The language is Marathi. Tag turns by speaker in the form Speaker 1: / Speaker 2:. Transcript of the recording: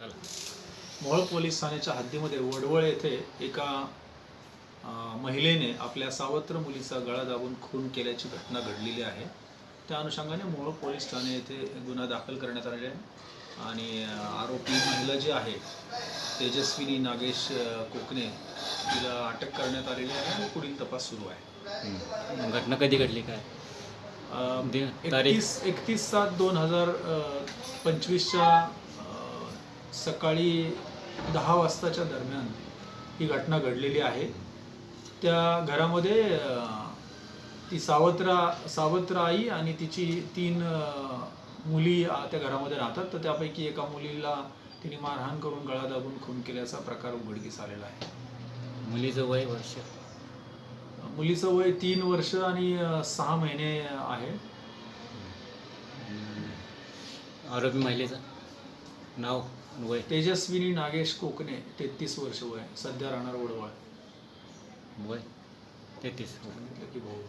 Speaker 1: चला
Speaker 2: मोहोळ पोलीस ठाण्याच्या हद्दीमध्ये वडवळ येथे एका महिलेने आपल्या सावत्र मुलीचा गळा दाबून खून केल्याची घटना घडलेली आहे त्या अनुषंगाने मोहोळ पोलीस ठाणे येथे गुन्हा दाखल करण्यात आलेला आहे आणि आरोपी महिला जी आहे तेजस्विनी नागेश कोकणे तिला अटक करण्यात आलेली आहे आणि पुढील तपास सुरू आहे.
Speaker 1: घटना कधी घडली काय?
Speaker 2: एकतीस एकतीस सात दोन हजार पंचवीसच्या सकाळी दहा वाजताच्या दरम्यान ही घटना घडलेली आहे. त्या घरामध्ये ती सावत्रा सावत्र आई आणि तिची तीन मुली त्या घरामध्ये राहतात. तर त्यापैकी एका मुलीला तिने मारहाण करून गळा दाबून खून केल्याचा प्रकार उघडकीस आलेला आहे.
Speaker 1: मुलीचं वय वर्ष?
Speaker 2: मुलीचं वय तीन वर्ष आणि सहा महिने आहे.
Speaker 1: आरोपी महिलेचं? नाव वय?
Speaker 2: तेजस्विनी नागेश कोकणे तेहतीस वर्ष वय. सध्या राहणार वडवळ.
Speaker 1: वय? तेहतीस.
Speaker 2: सांगितलं की भाऊ.